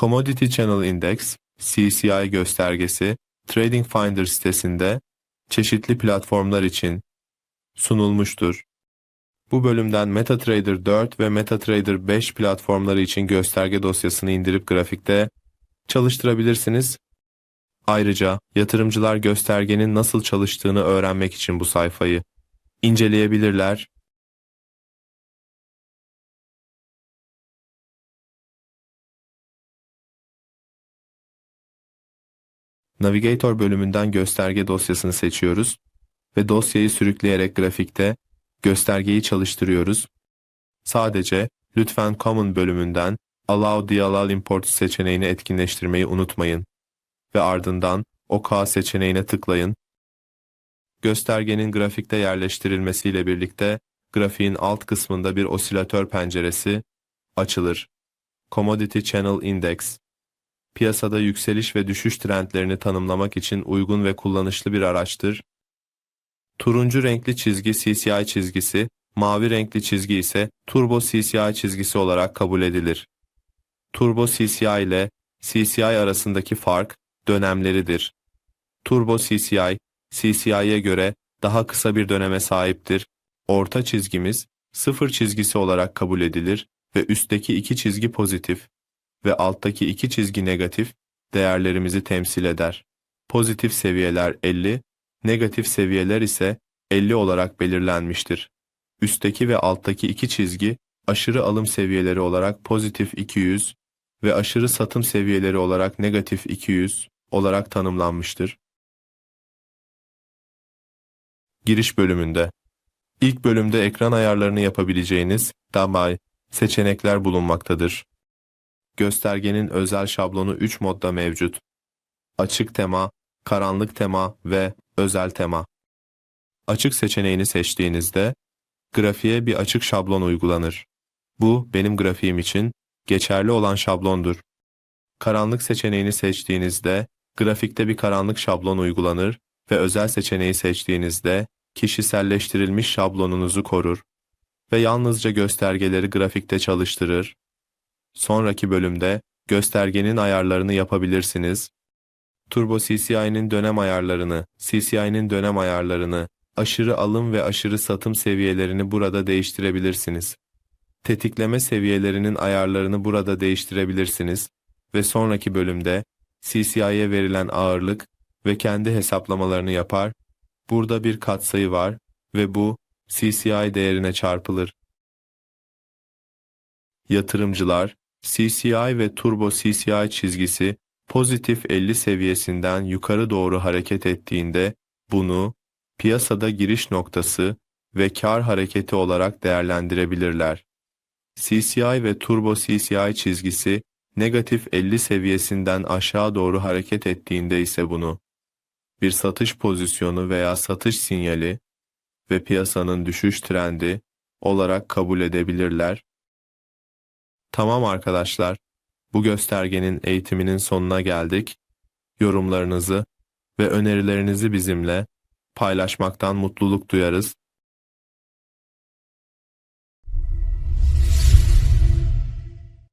Commodity Channel Index, CCI göstergesi, Trading Finder sitesinde çeşitli platformlar için sunulmuştur. Bu bölümden MetaTrader 4 ve MetaTrader 5 platformları için gösterge dosyasını indirip grafikte çalıştırabilirsiniz. Ayrıca yatırımcılar göstergenin nasıl çalıştığını öğrenmek için bu sayfayı inceleyebilirler. Navigator bölümünden gösterge dosyasını seçiyoruz ve dosyayı sürükleyerek grafikte göstergeyi çalıştırıyoruz. Sadece lütfen Common bölümünden Allow DLL Import seçeneğini etkinleştirmeyi unutmayın ve ardından OK seçeneğine tıklayın. Göstergenin grafikte yerleştirilmesiyle birlikte grafiğin alt kısmında bir osilatör penceresi açılır. Commodity Channel Index Piyasada yükseliş ve düşüş trendlerini tanımlamak için uygun ve kullanışlı bir araçtır. Turuncu renkli çizgi CCI çizgisi, mavi renkli çizgi ise Turbo CCI çizgisi olarak kabul edilir. Turbo CCI ile CCI arasındaki fark dönemleridir. Turbo CCI, CCI'ye göre daha kısa bir döneme sahiptir. Orta çizgimiz sıfır çizgisi olarak kabul edilir ve üstteki iki çizgi pozitif ve alttaki iki çizgi negatif değerlerimizi temsil eder. Pozitif seviyeler 50, negatif seviyeler ise 50 olarak belirlenmiştir. Üstteki ve alttaki iki çizgi aşırı alım seviyeleri olarak pozitif 200 ve aşırı satım seviyeleri olarak negatif 200 olarak tanımlanmıştır. Giriş bölümünde İlk bölümde ekran ayarlarını yapabileceğiniz DAMAI seçenekler bulunmaktadır. Göstergenin özel şablonu 3 modda mevcut. Açık tema, karanlık tema ve özel tema. Açık seçeneğini seçtiğinizde grafiğe bir açık şablon uygulanır. Bu benim grafiğim için geçerli olan şablondur. Karanlık seçeneğini seçtiğinizde grafikte bir karanlık şablon uygulanır ve özel seçeneği seçtiğinizde kişiselleştirilmiş şablonunuzu korur ve yalnızca göstergeleri grafikte çalıştırır. Sonraki bölümde göstergenin ayarlarını yapabilirsiniz. Turbo CCI'nin dönem ayarlarını, CCI'nin dönem ayarlarını, aşırı alım ve aşırı satım seviyelerini burada değiştirebilirsiniz. Tetikleme seviyelerinin ayarlarını burada değiştirebilirsiniz ve sonraki bölümde CCI'ye verilen ağırlık ve kendi hesaplamalarını yapar. Burada bir katsayı var ve bu CCI değerine çarpılır. Yatırımcılar, CCI ve Turbo CCI çizgisi pozitif 50 seviyesinden yukarı doğru hareket ettiğinde bunu piyasada giriş noktası ve kar hareketi olarak değerlendirebilirler. CCI ve Turbo CCI çizgisi negatif 50 seviyesinden aşağı doğru hareket ettiğinde ise bunu bir satış pozisyonu veya satış sinyali ve piyasanın düşüş trendi olarak kabul edebilirler. Tamam arkadaşlar, bu göstergenin eğitiminin sonuna geldik. Yorumlarınızı ve önerilerinizi bizimle paylaşmaktan mutluluk duyarız.